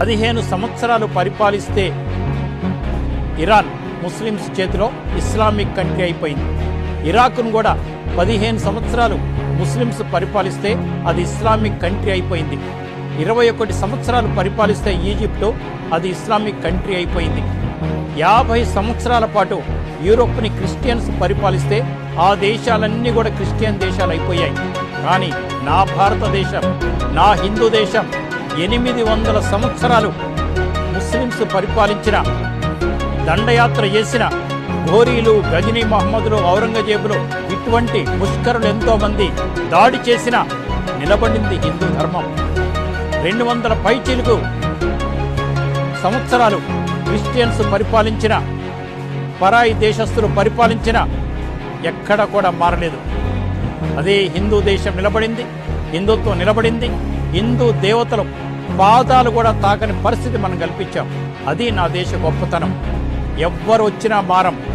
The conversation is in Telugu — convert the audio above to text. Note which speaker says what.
Speaker 1: పదిహేను సంవత్సరాలు పరిపాలిస్తే ఇరాన్ ముస్లిమ్స్ చేతిలో ఇస్లామిక్ కంట్రీ అయిపోయింది. ఇరాక్ను కూడా పదిహేను సంవత్సరాలు ముస్లిమ్స్ పరిపాలిస్తే అది ఇస్లామిక్ కంట్రీ అయిపోయింది. ఇరవై ఒకటి సంవత్సరాలు పరిపాలిస్తే ఈజిప్టు అది ఇస్లామిక్ కంట్రీ అయిపోయింది. యాభై సంవత్సరాల పాటు యూరోప్ని క్రిస్టియన్స్ పరిపాలిస్తే ఆ దేశాలన్నీ కూడా క్రిస్టియన్ దేశాలు అయిపోయాయి. కానీ నా భారతదేశం నా హిందూ దేశం ఎనిమిది వందల సంవత్సరాలు ముస్లిమ్స్ పరిపాలించిన దండయాత్ర చేసిన ఘోరీలు గజనీ మహమ్మదులు ఔరంగజేబులు ఇటువంటి ముష్కరులు ఎంతోమంది దాడి చేసిన నిలబడింది హిందూ ధర్మం. రెండు వందల పైచీలకు సంవత్సరాలు క్రిస్టియన్స్ పరిపాలించిన పరాయి దేశస్థులు పరిపాలించిన ఎక్కడ కూడా మారలేదు. అదే హిందూ దేశం నిలబడింది హిందుత్వం నిలబడింది హిందూ దేవతలు పాదాలు కూడా తాకని పరిస్థితి మనం కల్పించాం. అది నా దేశ గొప్పతనం. ఎవ్వరు వచ్చినా మారం.